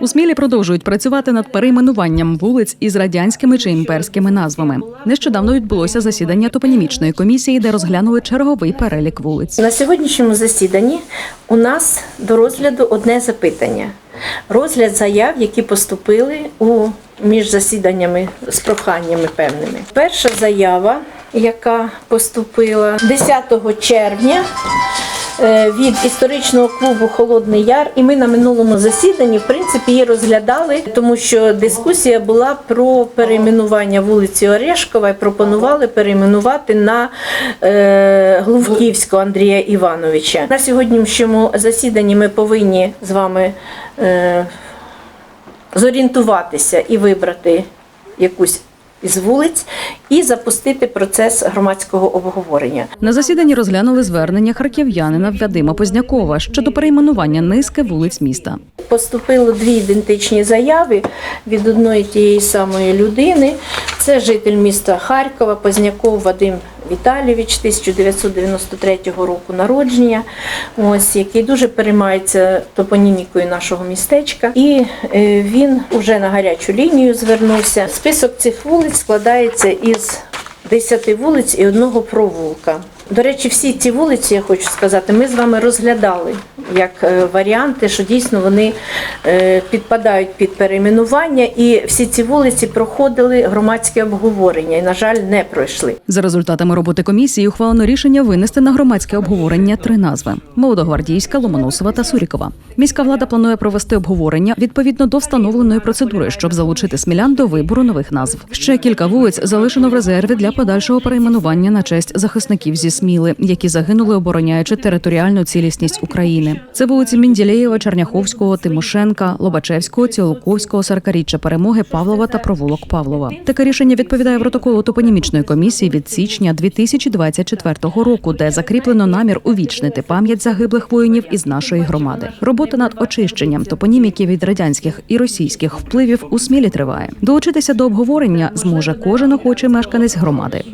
У Смілі продовжують працювати над перейменуванням вулиць із радянськими чи імперськими назвами. Нещодавно відбулося засідання топонімічної комісії, де розглянули черговий перелік вулиць. На сьогоднішньому засіданні у нас до розгляду одне запитання. Розгляд заяв, які поступили у між засіданнями з проханнями певними. Перша заява, яка поступила 10 червня від історичного клубу Холодний Яр, і ми на минулому засіданні в принципі її розглядали, тому що дискусія була про перейменування вулиці Орешкова і пропонували перейменувати на е, Глувківського Андрія Івановича. На сьогоднішньому засіданні ми повинні з вами е, зорієнтуватися і вибрати якусь із вулиць і запустити процес громадського обговорення. На засіданні розглянули звернення харків'янина Вадима Познякова щодо перейменування низки вулиць міста. Поступило дві ідентичні заяви від одної тієї самої людини. Це житель міста Харкова, Позняков Вадим Віталійович, 1993 року народження, ось який дуже переймається топонімікою нашого містечка. І е, він уже на гарячу лінію звернувся. Список цих вулиць складається із 10 вулиць і одного провулка. До речі, всі ці вулиці, я хочу сказати, ми з вами розглядали як е, варіанти, що дійсно вони е, підпадають під перейменування, і всі ці вулиці проходили громадське обговорення і, на жаль, не пройшли. За результатами роботи комісії ухвалено рішення винести на громадське обговорення три назви: Молодогвардійська, Ломоносова та Сурікова. Міська влада планує провести обговорення відповідно до встановленої процедури, щоб залучити смілян до вибору нових назв. Ще кілька вулиць залишено в резерві для подальшого перейменування на честь захисників зі Сміли, які загинули, обороняючи територіальну цілісність України. Це вулиці Мінділеєва, Черняховського, Тимошенка, Лобачевського, Цілоковського, Саркаріччя Перемоги, Павлова та провулок Павлова. Таке рішення відповідає протоколу топонімічної комісії від січня 2024 року, де закріплено намір увічнити пам'ять загиблих воїнів із нашої громади. Робота над очищенням топоніміки від радянських і російських впливів у смілі триває. Долучитися до обговорення зможе кожен охочий мешканець громади.